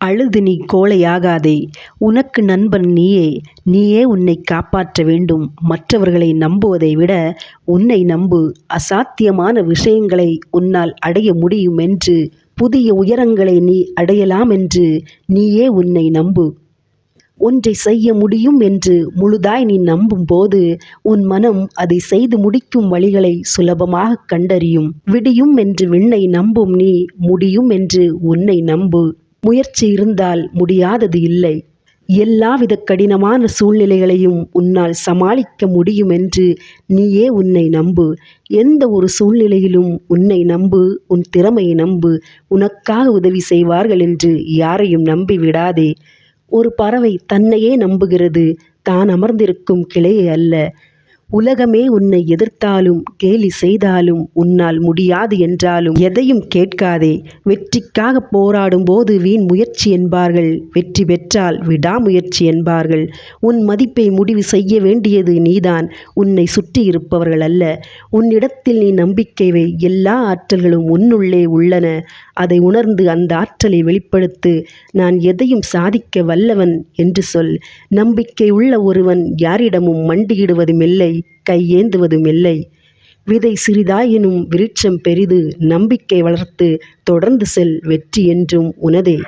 அழுது நீ கோழையாகாதே. உனக்கு நண்பன் நீயே. நீயே உன்னை காப்பாற்ற வேண்டும். மற்றவர்களை நம்புவதை விட உன்னை நம்பு. அசாத்தியமான விஷயங்களை உன்னால் அடைய முடியும் என்று புதிய உயரங்களை நீ அடையலாம் என்று நீயே உன்னை நம்பு. ஒன்றை செய்ய முடியும் என்று முழுதாய் நீ நம்பும் போது உன் மனம் அதை செய்து முடிக்கும் வழிகளை சுலபமாக கண்டறியும். விடியும் என்று விண்ணை நம்பும் நீ முடியும் என்று உன்னை நம்பு. முயற்சி இருந்தால் முடியாதது இல்லை. எல்லாவித கடினமான சூழ்நிலைகளையும் உன்னால் சமாளிக்க முடியும் என்று நீயே உன்னை நம்பு. எந்த ஒரு சூழ்நிலையிலும் உன்னை நம்பு உன் திறமையை நம்பு. உனக்காக உதவி செய்வார்கள் என்று யாரையும் நம்பி விடாதே. ஒரு பறவை தன்னையே நம்புகிறது. தான் அமர்ந்திருக்கும் கிளையை அல்ல. உலகமே உன்னை எதிர்த்தாலும் கேலி செய்தாலும் உன்னால் முடியாது என்றாலும் எதையும் கேட்காதே. வெற்றிக்காக போராடும் போது வீண் முயற்சி என்பார்கள். வெற்றி பெற்றால் விடாமுயற்சி என்பார்கள். உன் மதிப்பை முடிவு செய்ய வேண்டியது நீதான். உன்னை சுற்றி இருப்பவர்கள் அல்ல. உன்னிடத்தில் நீ நம்பிக்கை வை. எல்லா ஆற்றல்களும் உன்னுள்ளே உள்ளன. அதை உணர்ந்து அந்த ஆற்றலை வெளிப்படுத்து. நான் எதையும் சாதிக்க வல்லவன் என்று சொல். நம்பிக்கை உள்ள ஒருவன் யாரிடமும் மண்டியிடுவதும் இல்லை கையேந்துவதும் இல்லை. விதை சிறிதாயினும் விருட்சம் பெரிது நம்பிக்கை வளர்த்து தொடர்ந்து செல் வெற்றி என்றும் உனதே.